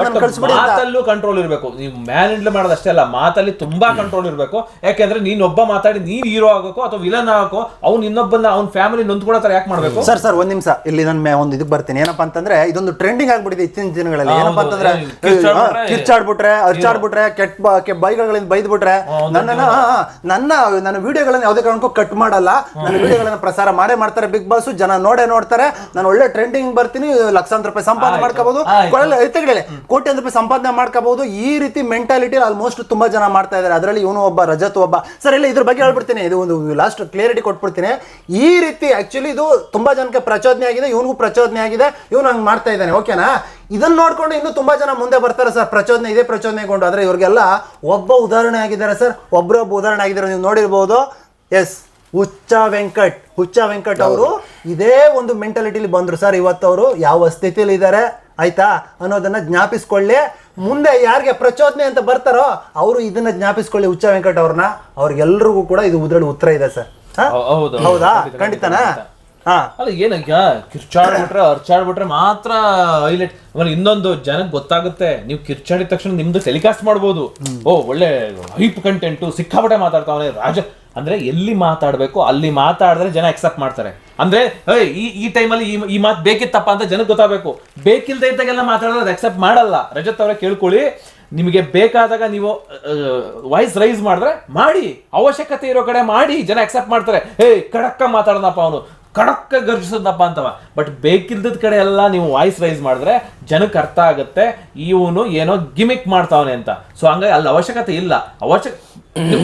ಮಾತಲ್ಲೂ ಕಂಟ್ರೋಲ್ ಇರಬೇಕು. ನೀವು ಮ್ಯಾನ್ ಹ್ಯಾಂಡಲ್ ಮಾಡೋದಷ್ಟೇ ಅಲ್ಲ ಮಾತಲ್ಲಿ ತುಂಬಾ ಕಂಟ್ರೋಲ್ ಇರಬೇಕು. ಯಾಕೆಂದ್ರೆ ನೀನ್ ಒಬ್ಬ ಮಾತಾಡಿ ನೀನ್ ಹೀರೋ ಆಗಬೇಕು ಅಥವಾ ವಿಲನ್ ಆಗಬೇಕು ಅವ್ನ ಇನ್ನೊಬ್ಬನ ಅವ್ನ ಫ್ಯಾಮಿಲಿ ನೊಂದ್ಕೊಳ್ಳೋ ತರ ಯಾಕೆ ಮಾಡ್ಬೇಕು? ಸರ್ ಸರ್ ಒಂದ್ ನಿಮಿಷ. ಇಲ್ಲಿ ನನ್ ಒಂದು ಇದಕ್ಕೆ ಬರ್ತೀನಿ. ಏನಪ್ಪಾ ಅಂತಂದ್ರೆ ಇದೊಂದು ಟ್ರೆಂಡಿಂಗ್ ಆಗ್ಬಿಟ್ಟಿದೆ ಇತ್ತೀಚಿನ ದಿನಗಳಲ್ಲಿ. ಏನಪ್ಪಾ ಅಂತಂದ್ರೆ ಕಿರ್ಚಾಡ್ಬಿಟ್ರೆ- ಅರ್ಚಾಡ್ಬಿಟ್ರೆ ಕೆಟ್ಟ ಬೈಗಳಿಂದ ಬೈದ್ಬಿಟ್ರೆ ನನ್ನನ್ನ ಆ, ಆ, ನನ್ನ ನನ್ನ ವಿಡಿಯೋಗಳನ್ನ ಯಾವುದೇ ಕಾರಣಕ್ಕೂ ಕಟ್ ಮಾಡಲ್ಲ. ನನ್ನ ವಿಡಿಯೋಗಳನ್ನ ಪ್ರಸಾರ ಮಾಡೇ ಮಾಡ್ತಾರೆ ಬಿಗ್ ಬಾಸ್ ಜನ ನೋಡೇ ನೋಡ್ತಾರೆ. ನಾನು ಒಳ್ಳೆ ಟ್ರೆಂಡಿಂಗ್ ಬರ್ತೀನಿ ಲಕ್ಷಾಂತರ ರೂಪಾಯಿ ಸಂಪಾದನೆ. ಮಾಡ್ಕೋಬಹುದು. ಎತ್ತಗಡೆ ಕೋಟ್ಯಾಂತರ ರೂಪಾಯಿ ಸಂಪಾದನೆ ಮಾಡ್ಕೋಬಹುದು. ಈ ರೀತಿ ಮೆಂಟಾಲಿಟಿ ಆಲ್ಮೋಸ್ಟ್ ತುಂಬಾ ಜನ ಮಾಡ್ತಾ ಇದ್ದಾರೆ. ಅದರಲ್ಲಿ ಇವನು ಒಬ್ಬ ರಜತ್ ಒಬ್ಬ. ಸರ್ ಇಲ್ಲ ಇದ್ರ ಬಗ್ಗೆ ಹೇಳ್ಬಿಡ್ತೀನಿ. ಇದು ಒಂದು ಲಾಸ್ಟ್ ಕ್ಲಿಯರಿಟಿ ಕೊಟ್ಬಿಡ್ತೀನಿ. ಈ ರೀತಿ ಆಕ್ಚುಲಿ ಇದು ತುಂಬಾ ಜನಕ್ಕೆ ಪ್ರಚೋದನೆ ಆಗಿದೆ ಇವನಿಗೂ ಪ್ರಚೋದನೆ ಆಗಿದೆ ಇವನು ಹಂಗೆ ಮಾಡ್ತಾ ಇದ್ದಾನೆ. ಓಕೆನಾ ಇದನ್ನ ನೋಡ್ಕೊಂಡು ಇನ್ನೂ ತುಂಬಾ ಜನ ಮುಂದೆ ಬರ್ತಾರೆ ಸರ್. ಪ್ರಚೋದನೆ ಇದೇ ಪ್ರಚೋದನೆಗೊಂಡು ಆದರೆ ಇವ್ರಿಗೆಲ್ಲ ಒಬ್ಬ ಉದಾಹರಣೆ ಆಗಿದ್ದಾರೆ ಸರ್. ಒಬ್ಬರೊಬ್ಬ ಉದಾಹರಣೆ ಆಗಿದ್ದಾರೆ ನೀವು ನೋಡಿರ್ಬೋದು. ಎಸ್ ಹುಚ್ಚ ವೆಂಕಟ್. ಹುಚ್ಚ ವೆಂಕಟ್ ಅವರು ಇದೇ ಒಂದು ಮೆಂಟಾಲಿಟಿಲಿ ಬಂದ್ರು ಸರ್. ಇವತ್ತು ಅವರು ಯಾವ ಸ್ಥಿತಿಲಿ ಇದ್ದಾರೆ ಆಯ್ತಾ? ಅನ್ನೋದನ್ನ ಜ್ಞಾಪಿಸ್ಕೊಳ್ಳಿ. ಮುಂದೆ ಯಾರಿಗೆ ಪ್ರಚೋದನೆ ಅಂತ ಬರ್ತಾರೋ ಅವರು ಇದನ್ನ ಜ್ಞಾಪಿಸ್ಕೊಳ್ಳಿ ಹುಚ್ಚ ವೆಂಕಟ್ ಅವ್ರನ್ನ. ಅವ್ರಿಗೆಲ್ರಿಗೂ ಕೂಡ ಇದು ಉದ್ರಲ್ಲಿ ಉತ್ತರ ಇದೆ ಸರ್. ಹೌದು, ಹೌದು. ಹೌದಾ? ಖಂಡಿತ, ಖಂಡಿತನಾ? ಅಲ್ಲ ಏನಕ್ಕ ಕಿರ್ಚಾಡ್ಬಿಟ್ರೆ ಅರ್ಚಾಡ್ಬಿಟ್ರೆ ಮಾತ್ರ ಹೈಲೈಟ್. ಆಮೇಲೆ ಇನ್ನೊಂದು ಜನಕ್ಕೆ ಗೊತ್ತಾಗುತ್ತೆ ನೀವು ಕಿರ್ಚಾಡಿದ ತಕ್ಷಣ ನಿಮ್ದು ಟೆಲಿಕಾಸ್ಟ್ ಮಾಡ್ಬೋದು. ಓ ಒಳ್ಳೆ ಹೈಪ್ ಕಂಟೆಂಟು ಸಿಕ್ಕಾಪಟ್ಟೆ ಮಾತಾಡ್ತಾವನೆ ರಾಜ. ಅಂದ್ರೆ ಎಲ್ಲಿ ಮಾತಾಡ್ಬೇಕು ಅಲ್ಲಿ ಮಾತಾಡಿದ್ರೆ ಜನ ಎಕ್ಸೆಪ್ಟ್ ಮಾಡ್ತಾರೆ. ಅಂದ್ರೆ ಏಯ್ ಈ ಈ ಟೈಮಲ್ಲಿ ಈ ಈ ಮಾತು ಬೇಕಿತ್ತಪ್ಪ ಅಂತ ಜನಕ್ಕೆ ಗೊತ್ತಾಗಬೇಕು. ಬೇಕಿಲ್ದೇ ಇದ್ದಾಗೆಲ್ಲ ಮಾತಾಡಿದ್ರೆ ಅದು ಎಕ್ಸೆಪ್ಟ್ ಮಾಡಲ್ಲ. ರಜತ್ ಅವರೇ ಕೇಳ್ಕೊಳ್ಳಿ ನಿಮಗೆ ಬೇಕಾದಾಗ ನೀವು ವಾಯ್ಸ್ ರೈಸ್ ಮಾಡಿದ್ರೆ ಮಾಡಿ. ಅವಶ್ಯಕತೆ ಇರೋ ಕಡೆ ಮಾಡಿ ಜನ ಅಕ್ಸೆಪ್ಟ್ ಮಾಡ್ತಾರೆ. ಹೇ ಕಡಕ್ಕ ಮಾತಾಡೋದಪ್ಪ ಅವನು. ಕಡಕ್ಕ ಗರ್ಜಿಸೋದಪ್ಪ ಅಂತವ. ಬಟ್ ಬೇಕಿಲ್ದದ ಕಡೆ ಎಲ್ಲ ನೀವು ವಾಯ್ಸ್ ರೈಸ್ ಮಾಡಿದ್ರೆ ಜನಕ್ಕೆ ಅರ್ಥ ಆಗುತ್ತೆ, ಇವನು ಏನೋ ಗಿಮಿಕ್ ಮಾಡ್ತಾವನೆ ಅಂತ. ಸೊ ಹಂಗಾಗಿ ಅಲ್ಲಿ ಅವಶ್ಯಕತೆ ಇಲ್ಲ. ಅವಶ್ಯಕ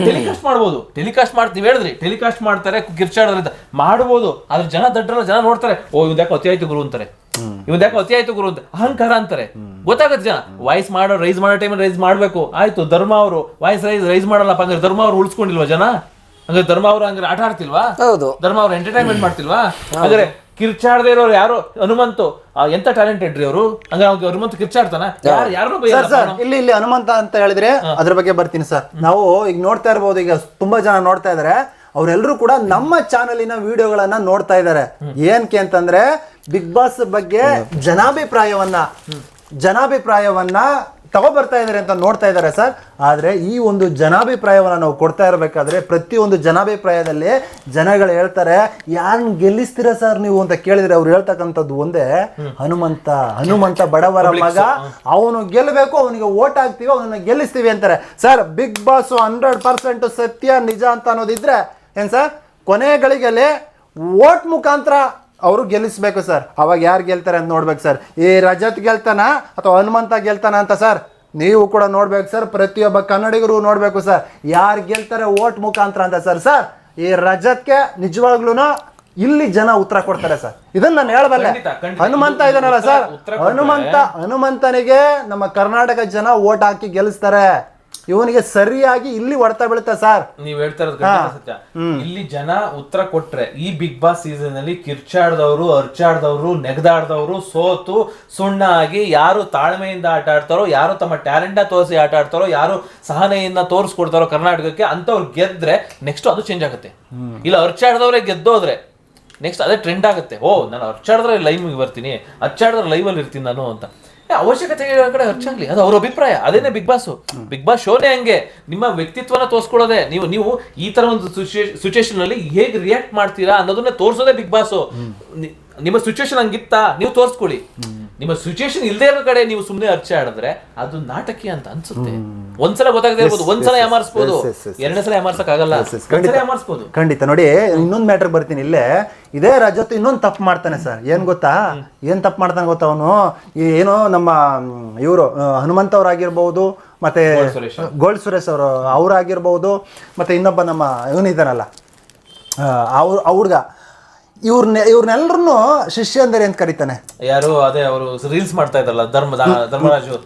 ಟೆಲಿಕಾಸ್ಟ್ ಮಾಡ್ಬೋದು. ಟೆಲಿಕಾಸ್ಟ್ ಮಾಡ್ತೀವಿ, ಹೇಳಿದ್ರಿ. ಟೆಲಿಕಾಸ್ಟ್ ಮಾಡ್ತಾರೆ, ಕಿರ್ಚಾಡೋದ್ರಿಂದ. ಮಾಡ್ಬೋದು, ಆದ್ರೆ ಜನ ದಡ್ಡರಲ್ಲ ಜನ ನೋಡ್ತಾರೆ, ಓ ಇವ್ ಯಾಕೆ ಅತಿಯಾಯ್ತು ಗುರು ಅಂತಾರೆ. ಇವ್ ಯಾಕೆ ಅತಿಯಾಯ್ತು ಗುರು ಅಂತ ಅಹಂಕಾರ ಅಂತಾರೆ. ಗೊತ್ತಾಗತ್ತೆ ಜನ. ವಾಯ್ಸ್ ಮಾಡೋ ರೈಸ್ ಮಾಡೋ ಟೈಮಲ್ಲಿ ರೈಸ್ ಮಾಡ್ಬೇಕು. ಆಯ್ತು, ಧರ್ಮ ಅವರು. ವಾಯ್ಸ್ ರೈಸ್ ರೈಸ್ ಮಾಡಲ್ಲಪ್ಪ ಅಂದ್ರೆ ಧರ್ಮ ಅವ್ರು ಉಳಿಸ್ಕೊಂಡಿಲ್ವಾ ಜನ? ಹಂಗಾರೆ ಧರ್ಮ ಅವ್ರ ಹಂಗಾರೆ ಆಟ ಆಡ್ತಿಲ್ವಾ? ಹೌದು. ಧರ್ಮ ಅವ್ರ ಎಂಟರ್ಟೈನ್ಮೆಂಟ್ ಮಾಡ್ತಿಲ್ವಾ? ಅಂದ್ರೆ ಕಿರ್ಚಾಡದೆ ಇರೋರು ಯಾರು? ಹನುಮಂತು. ಆ, ಎಂತ ಟ್ಯಾಲೆಂಟೆಡ್ ರೀ ಅವರು? ಹಂಗಾರೆ ಅವ್ರಿಗೆ ಹನುಮಂತು ಕಿರ್ಚಾಡ್ತಾನ? ಯಾರು ಯಾರನ್ನೂ ಸರ್ ಸರ್ ಇಲ್ಲಿ ಇಲ್ಲಿ ಹನುಮಂತ ಅಂತ ಹೇಳಿದ್ರೆ ಅದ್ರ ಬಗ್ಗೆ ಬರ್ತೀನಿ ಸರ್. ನಾವು ಈಗ ನೋಡ್ತಾ ಇರ್ಬೋದು ಈಗ ತುಂಬಾ ಜನ ನೋಡ್ತಾ ಇದಾರೆ. ಅವರೆಲ್ಲರೂ ಕೂಡ ನಮ್ಮ ಚಾನಲಿನ ವಿಡಿಯೋಗಳನ್ನ ನೋಡ್ತಾ ಇದ್ದಾರೆ ಏನ್ಕೆ ಅಂತಂದ್ರೆ ಬಿಗ್ ಬಾಸ್ ಬಗ್ಗೆ ಜನಾಭಿಪ್ರಾಯವನ್ನ ಜನಾಭಿಪ್ರಾಯವನ್ನ ತಗೊಬರ್ತಾ ಇದ್ದಾರೆ ಅಂತ ನೋಡ್ತಾ ಇದ್ದಾರೆ ಸರ್. ಆದ್ರೆ ಈ ಒಂದು ಜನಾಭಿಪ್ರಾಯವನ್ನ ನಾವು ಕೊಡ್ತಾ ಇರಬೇಕಾದ್ರೆ ಪ್ರತಿಯೊಂದು ಜನಾಭಿಪ್ರಾಯದಲ್ಲಿ ಜನಗಳು ಹೇಳ್ತಾರೆ ಯಾರನ್ನ ಗೆಲ್ಲಿಸ್ತೀರಾ ಸರ್ ನೀವು? ಅಂತ ಕೇಳಿದ್ರೆ ಅವ್ರು ಹೇಳ್ತಕ್ಕಂಥದ್ದು ಒಂದೇ ಹನುಮಂತ ಹನುಮಂತ ಬಡವರ ಮಗ ಅವನು ಗೆಲ್ಲಬೇಕು ಅವನಿಗೆ ಓಟ್ ಹಾಕ್ತೀವಿ ಅವನನ್ನ ಗೆಲ್ಲಿಸ್ತೀವಿ ಅಂತಾರೆ. Sir Bigg Boss hundred percent ಸತ್ಯ ನಿಜ ಅಂತ ಅನ್ನೋದಿದ್ರೆ ಏನ್ ಸರ್? ಕೊನೆ ಗಳಿಗೆಯಲ್ಲಿ ಓಟ್ ಮುಖಾಂತರ ಅವರು ಗೆಲ್ಲಿಸ್ಬೇಕು ಸರ್. ಅವಾಗ ಯಾರು ಗೆಲ್ತಾರೆ ಅಂತ ನೋಡ್ಬೇಕು ಸರ್. ಈ ರಜತ್ ಗೆಲ್ತಾನ ಅಥವಾ ಹನುಮಂತ ಗೆಲ್ತಾನ ಅಂತ ಸರ್? ನೀವು ಕೂಡ ನೋಡ್ಬೇಕು ಸರ್. ಪ್ರತಿಯೊಬ್ಬ ಕನ್ನಡಿಗರು ನೋಡ್ಬೇಕು ಸರ್. ಯಾರು ಗೆಲ್ತಾರೆ ಓಟ್ ಮುಖಾಂತರ ಅಂತ ಸರ್. ಸರ್ ಈ ರಜತ್ಗೆ ನಿಜವಾಗ್ಲೂ ಇಲ್ಲಿ ಜನ ಉತ್ತರ ಕೊಡ್ತಾರೆ ಸರ್. ಇದನ್ನ ನಾನು ಹೇಳಬಲ್ಲೆ. ಹನುಮಂತ ಇದು ಇದನ್ನಲ್ಲ ಸರ್. ಹನುಮಂತ ಹನುಮಂತನಿಗೆ ನಮ್ಮ ಕರ್ನಾಟಕ ಜನ ಓಟ್ ಹಾಕಿ ಗೆಲ್ಲಿಸ್ತಾರೆ. ಇವನಿಗೆ ಸರಿಯಾಗಿ ಇಲ್ಲಿ ಹೊಡ್ತಾ ಬೀಳುತ್ತೆ ಸರ್. ನೀವ್ ಹೇಳ್ತಾ ಇರೋದು ಖಂಡಿತ ಸತ್ಯ. ಇಲ್ಲಿ ಜನ ಉತ್ತರ ಕೊಟ್ರೆ ಈ ಬಿಗ್ ಬಾಸ್ ಸೀಸನ್ ಅಲ್ಲಿ ಕಿರ್ಚಾಡ್ದವ್ರು ಅರ್ಚಾಡ್ದವ್ರು ನೆಗದಾಡ್ದವ್ರು ಸೋತು ಸುಣ್ಣ ಆಗಿ ಯಾರು ತಾಳ್ಮೆಯಿಂದ ಆಟ ಆಡ್ತಾರೋ ಯಾರು ತಮ್ಮ ಟ್ಯಾಲೆಂಟ್ನ ತೋರಿಸಿ ಆಟ ಆಡ್ತಾರೋ ಯಾರು ಸಹನೆಯಿಂದ ತೋರಿಸ್ಕೊಡ್ತಾರೋ ಕರ್ನಾಟಕಕ್ಕೆ ಅಂತವ್ರು ಗೆದ್ರೆ ನೆಕ್ಸ್ಟ್ ಅದು ಚೇಂಜ್ ಆಗುತ್ತೆ. ಇಲ್ಲ ಅರ್ಚಾಡ್ದವ್ರೆ ಗೆದ್ದೋದ್ರೆ ನೆಕ್ಸ್ಟ್ ಅದೇ ಟ್ರೆಂಡ್ ಆಗುತ್ತೆ. ಓ ನಾನು ಅರ್ಚಾಡಿದ್ರೆ ಲೈವ್ ಬರ್ತೀನಿ ಅರ್ಚಾಡಿದ್ರೆ ಲೈವ್ ಅಲ್ಲಿ ಇರ್ತೀನಿ ನಾನು ಅಂತ. ಅವಶ್ಯಕತೆ ಕಡೆ ಖರ್ಚಾಗ್ಲಿ. ಅದು ಅವ್ರ ಅಭಿಪ್ರಾಯ. ಅದೇನೆ ಬಿಗ್ ಬಾಸ್ ಬಿಗ್ ಬಾಸ್ ಶೋನೇ ಹಂಗೆ. ನಿಮ್ಮ ವ್ಯಕ್ತಿತ್ವನ ತೋರಿಸ್ಕೊಳ್ಳೋದೆ ನೀವು ನೀವು ಈ ತರ ಒಂದು ಸಿಚುಯೇಷನ್ ಅಲ್ಲಿ ಹೇಗೆ ರಿಯಾಕ್ಟ್ ಮಾಡ್ತೀರಾ ಅನ್ನೋದನ್ನ ತೋರಿಸೋದೇ ಬಿಗ್ ಬಾಸ್ ನಿಮ್ಮ ಸಿಚುಯೇಷನ್ ಹಂಗಿತ್ತಾ? ನೀವು ತೋರಿಸ್ಕೊಳ್ಳಿ. ನಿಮ್ಮ ಸಿಚುಯೇಷನ್ ಇಲ್ಲದೆ ಇರೋ ಕಡೆ ನೀವು ಸುಮ್ಮನೆ ಅರ್ಚೆ ಆಡಿದ್ರೆ ಅದು ನಾಟಕೀಯ ಅಂತ ಅನ್ಸುತ್ತೆ. ಒಂದ್ಸಲ ಗೊತ್ತಾಗದೇ ಇರ್ಬೋದು. ಒಂದ್ಸಲ ಯಾಮಾರಿಸ್ಬೋದು. ಎರಡನೇ ಸಲ ಯಾಮಾರ್ಸಕ್ ಆಗಲ್ಲ ಯಾಮಾರಿಸ್ಬೋದು. ಖಂಡಿತ. ನೋಡಿ ಇನ್ನೊಂದು ಮ್ಯಾಟರ್ ಬರ್ತೀನಿ ಇಲ್ಲೇ. ಇದೇ ರಜತ್ ಇನ್ನೊಂದು ತಪ್ಪು ಮಾಡ್ತಾನೆ ಸರ್ ಏನ್ ಗೊತ್ತಾ? ಏನ್ ತಪ್ಪು ಮಾಡ್ತಾನೆ ಗೊತ್ತಾ ಅವನು? ಏನೋ ನಮ್ಮ ಇವರು ಹನುಮಂತ ಅವ್ರಾಗಿರ್ಬಹುದು ಮತ್ತೆ. ಗೋಲ್ಡ್ ಸುರೇಶ್ ಅವರು. ಅವ್ರಾಗಿರ್ಬಹುದು ಮತ್ತೆ ಇನ್ನೊಬ್ಬ ನಮ್ಮ ಇವನಿದ್ದಾನಲ್ಲ ಅವ್ರ ಹುಡ್ಗ. ಇವ್ರನ್ನ ಇವ್ರನ್ನೆಲ್ಲರನ್ನು ಶಿಷ್ಯಂದರೆ ಅಂತ ಕರೀತಾನೆ. ಯಾರು ಅದೇ ಅವರು ರೀಲ್ಸ್ ಮಾಡ್ತಾ ಇದ್ರಲ್ಲ ಧರ್ಮ ಧರ್ಮರಾಜು.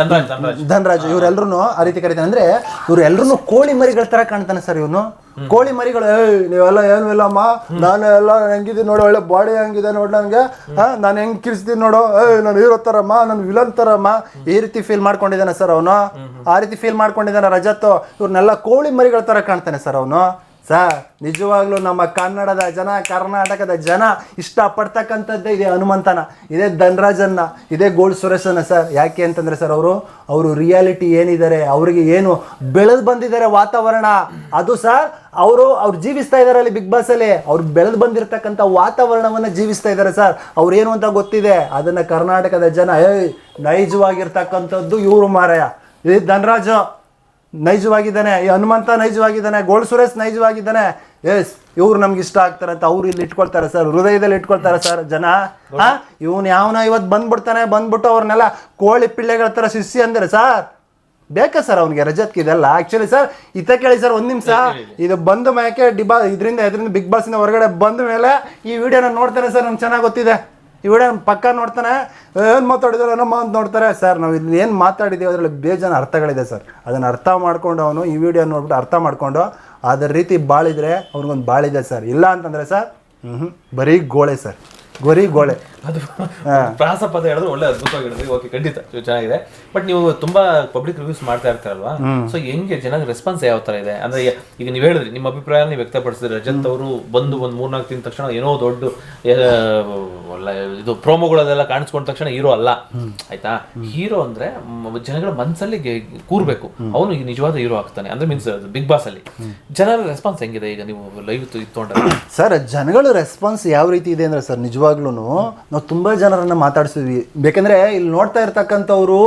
ಧನರಾಜ್ ಧನರಾಜ್. ಧನರಾಜ್ ಇವರೆಲ್ಲರೂ ಆ ರೀತಿ ಕರೀತಾನೆ. ಅಂದ್ರೆ ಇವ್ರೆಲ್ಲರೂ ಕೋಳಿ ಮರಿಗಳ ತರ ಕಾಣ್ತಾನೆ ಸರ್ ಇವನು. ಕೋಳಿ ಮರಿಗಳು ಏಯ್ ನೀವೆಲ್ಲ ಏನು ಇಲ್ಲಮ್ಮ? ನಾನು ಎಲ್ಲ ಹೆಂಗಿದ್ದೀನಿ ನೋಡು ಒಳ್ಳೆ ಬಾಡಿ ಹೆಂಗಿದೆ ನೋಡು ನನಗೆ ನಾನು ಹೆಂಗ್ ಕಿರಿಸ್ತೀನಿ ನೋಡು? ಏಯ್ ನಾನು ಹೀರೋ ತರಮ್ಮ ನಾನು ವಿಲನ್ ತರಮ್ಮ ಈ ರೀತಿ ಫೀಲ್ ಮಾಡ್ಕೊಂಡಿದ್ದಾನೆ ಸರ್ ಅವನು. ಆ ರೀತಿ ಫೀಲ್ ಮಾಡ್ಕೊಂಡಿದ್ದಾನೆ ರಜತ್. ಇವ್ರನ್ನೆಲ್ಲ ಕೋಳಿ ಮರಿಗಳ ತರ ಕಾಣ್ತಾನೆ ಸರ್ ಅವನು. ಸರ್ ನಿಜವಾಗ್ಲೂ ನಮ್ಮ ಕನ್ನಡದ ಜನ, ಕರ್ನಾಟಕದ ಜನ ಇಷ್ಟಪಡ್ತಕ್ಕಂಥದ್ದೇ ಇದೆ ಹನುಮಂತನ, ಇದೇ ಧನರಾಜನ್ನ, ಇದೇ ಗೋಲ್ಡ್ ಸುರೇಶನ ಸರ್. ಯಾಕೆ ಅಂತಂದ್ರೆ ಸರ್, ಅವರು ಅವರು ರಿಯಾಲಿಟಿ ಏನಿದ್ದಾರೆ, ಅವರಿಗೆ ಏನು ಬೆಳೆದು ಬಂದಿದ್ದಾರೆ ವಾತಾವರಣ. ಅದು ಸರ್ ಅವರು, ಅವ್ರು ಜೀವಿಸ್ತಾ ಇದ್ದಾರೆ ಅಲ್ಲಿ ಬಿಗ್ ಬಾಸ್ ಅಲ್ಲಿ. ಅವ್ರು ಬೆಳೆದು ಬಂದಿರತಕ್ಕಂಥ ವಾತಾವರಣವನ್ನ ಜೀವಿಸ್ತಾ ಇದ್ದಾರೆ ಸರ್. ಅವ್ರು ಏನು ಅಂತ ಗೊತ್ತಿದೆ? ಅದನ್ನ ಕರ್ನಾಟಕದ ಜನ, ಏಯ್, ನೈಜವಾಗಿರ್ತಕ್ಕಂಥದ್ದು ಇವರು ಮಾರಾಯ. ಇದು ಧನರಾಜು. ನೈಜವಾಗಿದ್ದಾನೆ ಈ ಹನುಮಂತ ನೈಜವಾಗಿದ್ದಾನೆ ಗೋಲ್ಡ್ ಸುರೇಶ್ ನೈಜವಾಗಿದ್ದಾನೆ. ಎಸ್ ಇವ್ರು ನಮ್ಗೆ ಇಷ್ಟ ಆಗ್ತಾರೆ ಅಂತ ಅವ್ರು ಇಲ್ಲಿ ಇಟ್ಕೊಳ್ತಾರೆ ಸರ್ ಹೃದಯದಲ್ಲಿ ಇಟ್ಕೊಳ್ತಾರೆ ಸರ್ ಜನ. ಹಾ ಇವನು ಯಾವನ ಇವತ್ತು ಬಂದ್ಬಿಡ್ತಾನೆ ಬಂದ್ಬಿಟ್ಟು ಅವ್ರನ್ನೆಲ್ಲ ಕೋಳಿ ಪಿಳ್ಳೆಗಳ ಥರ ಶಿಷ್ಯ ಅಂದ್ರೆ ಸರ್ ಬೇಕಾ ಸರ್ ಅವ್ನಿಗೆ ರಜತ್ಗೆ ಇದೆಲ್ಲ? ಆಕ್ಚುಲಿ ಸರ್ ಇತ ಕೇಳಿ ಸರ್ ಒಂದ್ ನಿಮಿಷ. ಇದು ಬಂದ ಮ್ಯಾಕೆ ಡಿಬಾ ಇದರಿಂದ ಇದರಿಂದ ಬಿಗ್ ಬಾಸ್ನ ಹೊರಗಡೆ ಬಂದ ಮೇಲೆ ಈ ವಿಡಿಯೋನ ನೋಡ್ತಾನೆ ಸರ್ ನಮ್ಗೆ ಚೆನ್ನಾಗಿ ಗೊತ್ತಿದೆ. ಈ ಪಕ್ಕ ನೋಡ್ತಾನೆ, ಏನು ಮಾತಾಡಿದ್ರು ನಮ್ಮ ಅಂತ ನೋಡ್ತಾರೆ. ಸರ್, ನಾವು ಇಲ್ಲಿ ಏನು ಮಾತಾಡಿದ್ದೀವಿ ಅದರಲ್ಲಿ ಬೇಜಾನ ಅರ್ಥಗಳಿದೆ ಸರ್. ಅದನ್ನು ಅರ್ಥ ಮಾಡ್ಕೊಂಡು ಅವನು ಈ ವಿಡಿಯೋ ನೋಡ್ಬಿಟ್ಟು ಅರ್ಥ ಮಾಡಿಕೊಂಡು ಅದರ ರೀತಿ ಬಾಳಿದ್ರೆ ಅವ್ರಿಗೊಂದು ಬಾಳಿದೆ ಸರ್. ಇಲ್ಲ ಅಂತಂದ್ರೆ ಸರ್ ಹ್ಞೂ ಬರೀ ಗೋಳೆ ಸರ್. ಬರೀ ಗೋಳೆ. ಅದು ಪ್ರಾಸ ಪದ ಹೇಳಿದ್ರೆ ಒಳ್ಳೆ ಅದ್ಭುತವಾಗಿ ಹೇಳಿದ್ರಿ ಓಕೆ ಖಂಡಿತ ಚೆನ್ನಾಗಿದೆ. ಬಟ್ ನೀವು ತುಂಬಾ ಪಬ್ಲಿಕ್ ರಿವ್ಯೂಸ್ ಮಾಡ್ತಾ ಇರ್ತಾರಲ್ವಾ? ಸೊ ಹೆಂಗೆ ಜನಕ್ಕೆ ರೆಸ್ಪಾನ್ಸ್ ಯಾವ ತರ ಇದೆ? ಅಂದ್ರೆ ಈಗ- ನೀವು ಹೇಳಿದ್ರಿ ನಿಮ್ಮ ಅಭಿಪ್ರಾಯ ನೀವು ವ್ಯಕ್ತಪಡಿಸಿದ್ರಿ. ರಜತ್ ಅವರು ಬಂದು ಒಂದು ಮೂರ್ನಾಲ್ಕು ತಿಂದ ತಕ್ಷಣ ಏನೋ ದೊಡ್ಡ ಇದು ಪ್ರೋಮೋಗಳಲ್ಲೆಲ್ಲ ಕಾಣಿಸ್ಕೊಂಡ ತಕ್ಷಣ ಹೀರೋ ಅಲ್ಲ. ಆಯ್ತಾ? ಹೀರೋ ಅಂದ್ರೆ ಜನಗಳ ಮನಸ್ಸಲ್ಲಿ ಕೂರ್ಬೇಕು. ಅವನು ಈಗ ನಿಜವಾದ ಹೀರೋ ಆಗ್ತಾನೆ. ಅಂದ್ರೆ ಮೀನ್ಸ್ ಬಿಗ್ ಬಾಸ್ ಅಲ್ಲಿ. ಜನರ ರೆಸ್ಪಾನ್ಸ್ ಹೆಂಗಿದೆ? ಈಗ ನೀವು ಲೈವ್ ಇತ್ತು ಸರ್ ಜನಗಳ ರೆಸ್ಪಾನ್ಸ್ ಯಾವ ರೀತಿ ಇದೆ ಅಂದ್ರೆ ಸರ್ ನಿಜವಾಗ್ಲೂ ನಾವು ತುಂಬ ಜನರನ್ನು ಮಾತಾಡಿಸಿದ್ವಿ. ಬೇಕಂದ್ರೆ ಇಲ್ಲಿ ನೋಡ್ತಾ ಇರ್ತಕ್ಕಂಥವ್ರು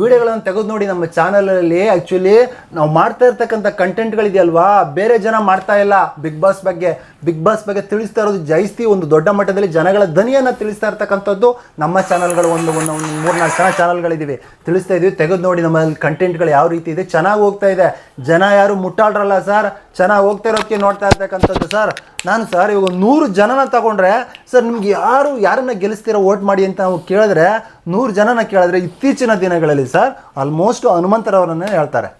ವಿಡಿಯೋಗಳನ್ನು ತೆಗೆದು ನೋಡಿ ನಮ್ಮ ಚಾನಲಲ್ಲಿ ಆ್ಯಕ್ಚುಲಿ ನಾವು ಮಾಡ್ತಾ ಇರ್ತಕ್ಕಂಥ ಕಂಟೆಂಟ್ಗಳಿದೆಯಲ್ವಾ ಬೇರೆ ಜನ ಮಾಡ್ತಾ ಇಲ್ಲ. ಬಿಗ್ ಬಾಸ್ ಬಗ್ಗೆ ಬಿಗ್ ಬಾಸ್ ಬಗ್ಗೆ ತಿಳಿಸ್ತಾ ಇರೋದು ಜೈಸ್ತಿ ಒಂದು ದೊಡ್ಡ ಮಟ್ಟದಲ್ಲಿ ಜನಗಳ ಧ್ವನಿಯನ್ನು ತಿಳಿಸ್ತಾ ಇರ್ತಕ್ಕಂಥದ್ದು ನಮ್ಮ ಚಾನಲ್ಗಳು ಒಂದು ಒಂದು ಒಂದು ಮೂರ್ನಾಲ್ಕು ಜನ ಚಾನಲ್ಗಳಿದ್ದೀವಿ ತಿಳಿಸ್ತಾ ಇದ್ದೀವಿ. ತೆಗೆದು ನೋಡಿ ನಮ್ಮಲ್ಲಿ ಕಂಟೆಂಟ್ಗಳು ಯಾವ ರೀತಿ ಇದೆ. ಚೆನ್ನಾಗಿ ಹೋಗ್ತಾ ಇದೆ. ಜನ ಯಾರು ಮುಟ್ಟಾಡ್ರಲ್ಲ ಸರ್ ಚೆನ್ನಾಗಿ ಹೋಗ್ತಾ ಇರೋದಕ್ಕೆ ನೋಡ್ತಾ ಇರ್ತಕ್ಕಂಥದ್ದು, ಸರ್. ನಾನು ಸರ್ ಇವಾಗ ನೂರು ಜನನ ತಗೊಂಡ್ರೆ, ಸರ್, ನಿಮ್ಗೆ ಯಾರು ಯಾರನ್ನ ಗೆಲ್ಲಿಸ್ತೀರಾ ವೋಟ್ ಮಾಡಿ ಅಂತ ನಾವು ಕೇಳಿದ್ರೆ, ನೂರು ಜನನ ಕೇಳಿದ್ರೆ ಇತ್ತೀಚಿನ ದಿನಗಳಲ್ಲಿ, ಸರ್ ಆಲ್ಮೋಸ್ಟ್ ಹನುಮಂತರವರನ್ನ ಹೇಳ್ತಾರೆ.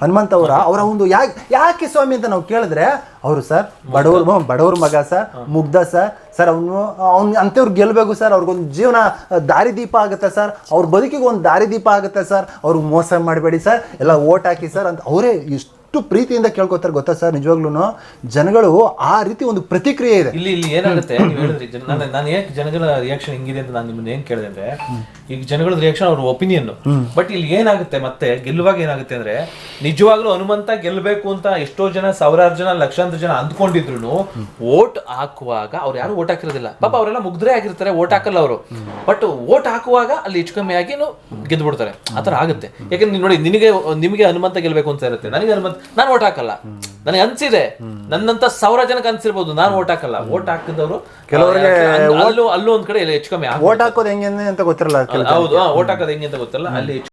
ಹನುಮಂತ ಅವರ ಅವರ ಒಂದು ಯಾಕೆ ಯಾಕೆ ಸ್ವಾಮಿ ಅಂತ ನಾವು ಕೇಳಿದ್ರೆ, ಅವರು, ಸರ್, ಬಡವ್ರ ಬಡವ್ರ ಮಗ, ಸರ್, ಮುಗ್ಧ, ಸರ್ ಸರ್, ಅವನು, ಅವ್ನು ಅಂಥವ್ರು ಗೆಲ್ಲಬೇಕು ಸರ್, ಅವ್ರಿಗೊಂದು ಜೀವನ ದಾರಿದೀಪ ಆಗುತ್ತೆ, ಸರ್, ಅವ್ರ ಬದುಕಿಗೆ ಒಂದು ದಾರಿದೀಪ ಆಗುತ್ತೆ, ಸರ್, ಅವ್ರಿಗೆ ಮೋಸ ಮಾಡಬೇಡಿ, ಸರ್, ಎಲ್ಲ ಓಟ್ ಹಾಕಿ, ಸರ್, ಅಂತ ಅವರೇ ಎಷ್ಟು ಪ್ರೀತಿಯಿಂದ ಕೇಳ್ಕೊತಾರೆ ಗೊತ್ತಾ ಸರ್? ನಿಜವಾಗ್ಲೂ ಜನಗಳು ಆ ರೀತಿ ಒಂದು ಪ್ರತಿಕ್ರಿಯೆ ಇದೆ. ಇಲ್ಲಿ ಇಲ್ಲಿ ಏನಾಗುತ್ತೆ? ನೀವು ಹೇಳಿದ್ರಿ ನಾನು ನಾನು ಏನ್ ಜನಗಳ ರಿಯಾಕ್ಷನ್ ಹಿಂಗಿದೆ ಅಂತ ನಾನು ನಿಮ್ಮನ್ನ ಏನ್ ಕೇಳಿದೆ ಅಂದ್ರೆ ಈಗ ಜನಗಳ ರಿಯಾಕ್ಷನ್ ಅವ್ರ ಒಪಿನಿಯನ್ ಬಟ್ ಇಲ್ಲಿ ಏನಾಗುತ್ತೆ ಮತ್ತೆ ಗೆಲ್ಲುವಾಗ ಏನಾಗುತ್ತೆ ಅಂದ್ರೆ ನಿಜವಾಗ್ಲೂ ಹನುಮಂತ ಗೆಲ್ಲಬೇಕು ಅಂತ ಎಷ್ಟೋ ಜನ ಸಾವಿರಾರು ಜನ ಲಕ್ಷಾಂತರ ಜನ ಅಂದ್ಕೊಂಡಿದ್ರು ವೋಟ್ ಹಾಕುವಾಗ ಅವ್ರು ಯಾರು ಓಟ್ ಹಾಕಿರೋದಿಲ್ಲ. ಪಾಪ ಅವರೆಲ್ಲ ಮುಗ್ದ್ರೆ ಆಗಿರ್ತಾರೆ ಓಟ್ ಹಾಕಲ್ಲ ಅವರು. ಬಟ್ ಓಟ್ ಹಾಕುವಾಗ ಅಲ್ಲಿ ಹೆಚ್ಚು ಕಮ್ಮಿ ಆಗಿ ಗೆದ್ದು ಬಿಡ್ತಾರೆ ಆತರ ಆಗುತ್ತೆ. ಯಾಕಂದ್ರೆ ನೋಡಿ ನಿನಗೆ ನಿಮಗೆ ಹನುಮಂತ ಗೆಲ್ಲಬೇಕು ಅಂತ ಇರುತ್ತೆ. ನನಗೆ ಹನುಮಂತ ನಾನು ಓಟ್ ಹಾಕಲ್ಲ. ನನಗೆ ಅನ್ಸಿದೆ. ನನ್ನಂತ ಸಾವಿರ ಜನಕ್ಕೆ ಅನ್ಸಿರ್ಬೋದು ನಾನು ಓಟ್ ಹಾಕಲ್ಲ. ಓಟ್ ಹಾಕಿದವರು ಕೆಲವರಿಗೆ ಅಲ್ಲೂ ಅಲ್ಲೂ ಒಂದ್ ಕಡೆ ಹೆಚ್ಚು ಕಮ್ಮಿ. ಓಟ್ ಹಾಕೋದು ಹೆಂಗೆ ಅಂತ ಗೊತ್ತಿರಲ್ಲ ಹೌದು ವೋಟ್ ಹಾಕೋದು ಹೆಂಗೆ ಅಂತ ಗೊತ್ತಲ್ಲ ಅಲ್ಲಿ ಹೆಚ್ಚು